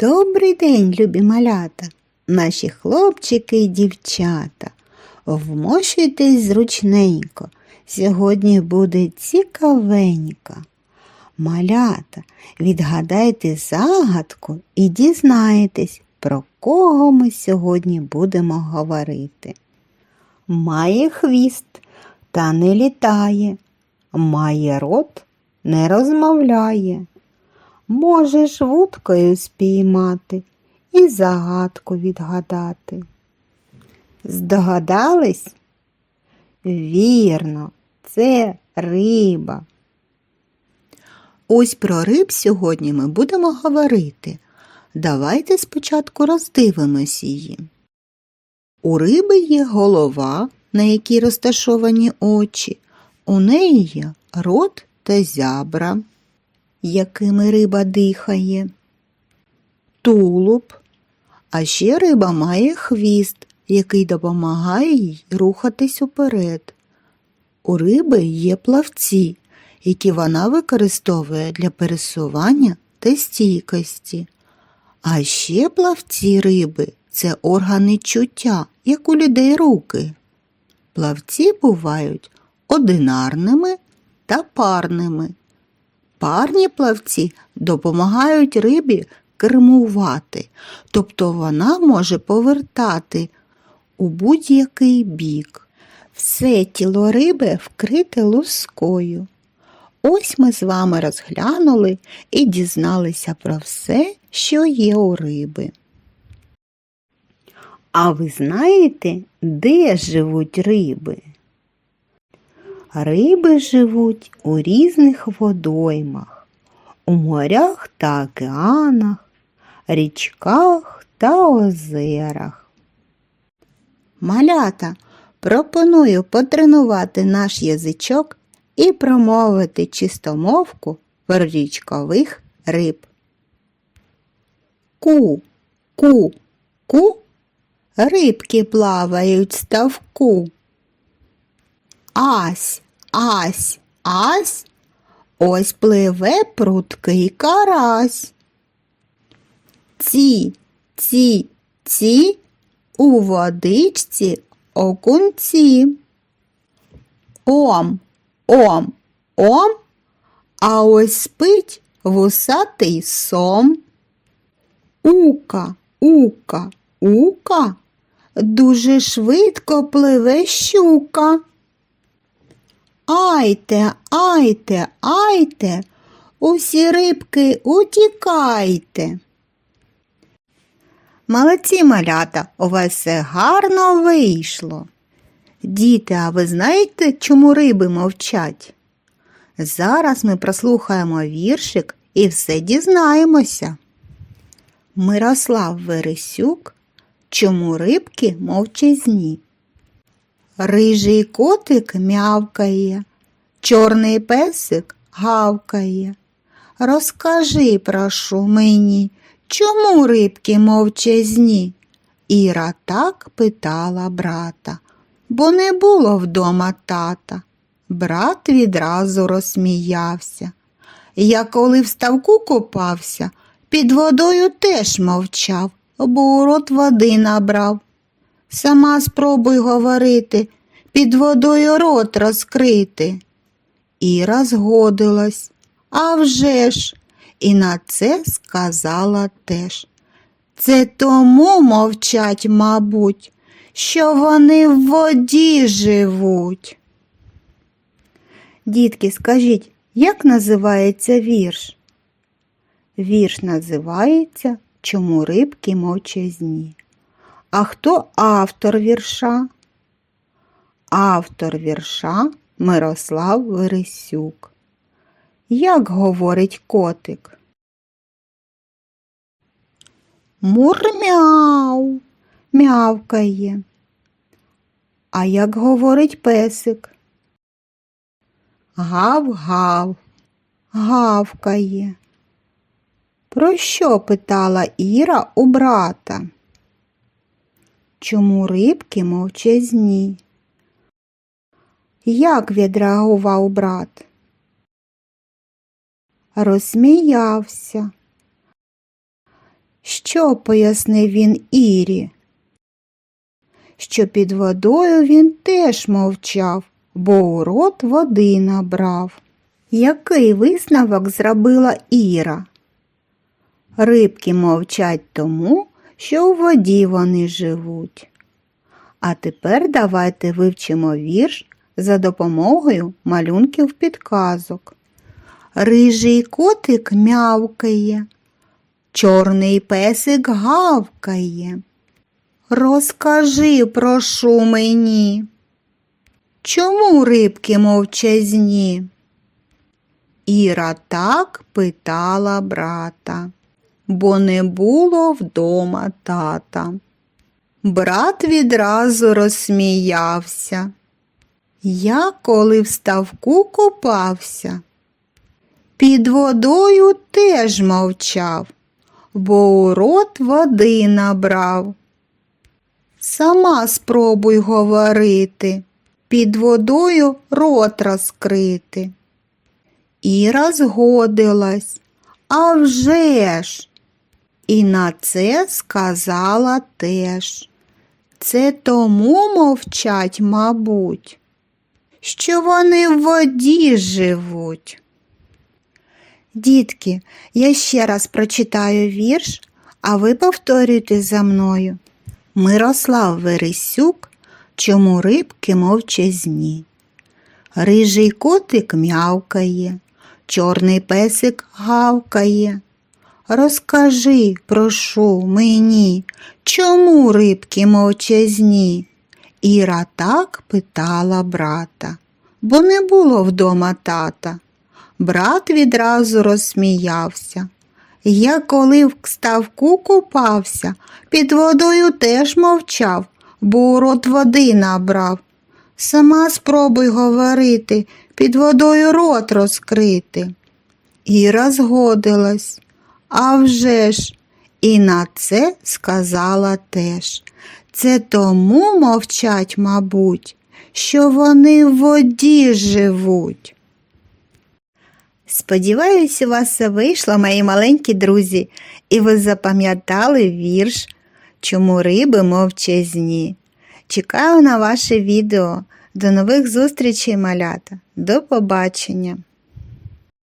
Добрий день, любі малята, наші хлопчики і дівчата. Вмощуйтесь зручненько. Сьогодні буде цікавенько. Малята, відгадайте загадку і дізнаєтесь, про кого ми сьогодні будемо говорити. Має хвіст та не літає, має рот, не розмовляє. Можеш вудкою спіймати і загадку відгадати. Здогадались? Вірно, це риба. Ось про риб сьогодні ми будемо говорити. Давайте спочатку роздивимось її. У риби є голова, на якій розташовані очі. У неї є рот та зябра якими риба дихає, тулуб, а ще риба має хвіст, який допомагає їй рухатись уперед. У риби є плавці, які вона використовує для пересування та стійкості. А ще плавці риби це органи чуття, як у людей руки. Плавці бувають одинарними та парними. Парні плавці допомагають рибі кермувати, тобто вона може повертати у будь-який бік. Все тіло риби вкрите лускою. Ось ми з вами розглянули і дізналися про все, що є у риби. А ви знаєте, де живуть риби? Риби живуть у різних водоймах, у морях та океанах, річках та озерах. Малята, пропоную потренувати наш язичок і промовити чистомовку річкових риб. Ку, ку, ку, рибки плавають ставку. Ась, ась, ась, ось пливе пруткий карась. Ці, ці, ці, у водичці окунці. Ом, ом, ом, а ось спить вусатий сом. Ука, ука, ука, дуже швидко пливе щука. Айте, айте, айте, усі рибки утікайте. Молодці малята, у вас все гарно вийшло. Діти, а ви знаєте, чому риби мовчать? Зараз ми прослухаємо віршик і все дізнаємося. Мирослав Вересюк, чому рибки мовчазні? Рижий котик мявкає, чорний песик гавкає. Розкажи, прошу мені, чому рибки мовчазні? Іра так питала брата, бо не було вдома тата. Брат відразу розсміявся. Я коли в ставку купався, під водою теж мовчав, бо у рот води набрав. Сама спробуй говорити, під водою рот розкрити. Іра згодилась, а вже ж, і на це сказала теж. Це тому мовчать, мабуть, що вони в воді живуть. Дітки, скажіть, як називається вірш? Вірш називається Чому рибки мовчазні? А хто автор вірша? Автор вірша Мирослав Вересюк. Як говорить котик? Мурмяу, мявкає. А як говорить песик? Гав-гав, гавкає. Про що питала Іра у брата? Чому рибки мовчазні? Як відреагував брат? Розсміявся. Що пояснив він Ірі? Що під водою він теж мовчав, бо у рот води набрав. Який висновок зробила Іра? Рибки мовчать тому, що у воді вони живуть. А тепер давайте вивчимо вірш за допомогою малюнків підказок. Рижий котик мявкає, чорний песик гавкає. Розкажи, прошу мені, чому рибки мовчазні? Іра так питала брата, бо не було вдома тата. Брат відразу розсміявся. Я, коли в ставку купався, під водою теж мовчав, бо у рот води набрав. Сама спробуй говорити, під водою рот розкрити. Іра згодилась, а вже ж. І на це сказала теж. Це тому мовчать, мабуть, що вони в воді живуть. Дітки, я ще раз прочитаю вірш, а ви повторюйте за мною. Мирослав Вересюк, чому рибки мовчазні. Рижий котик м'явкає, чорний песик гавкає. Розкажи, прошу мені, чому рибки мовчазні? Іра так питала брата, бо не було вдома тата. Брат відразу розсміявся. Я, коли в ставку купався, під водою теж мовчав, бо у рот води набрав. Сама спробуй говорити, під водою рот розкрити. Іра згодилась. А вже ж, і на це сказала теж. Це тому мовчать, мабуть, що вони в воді живуть. Сподіваюсь, у вас вийшло, мої маленькі друзі, і ви запам'ятали вірш, чому риби мовчазні. Чекаю на ваше відео. До нових зустрічей, малята. До побачення!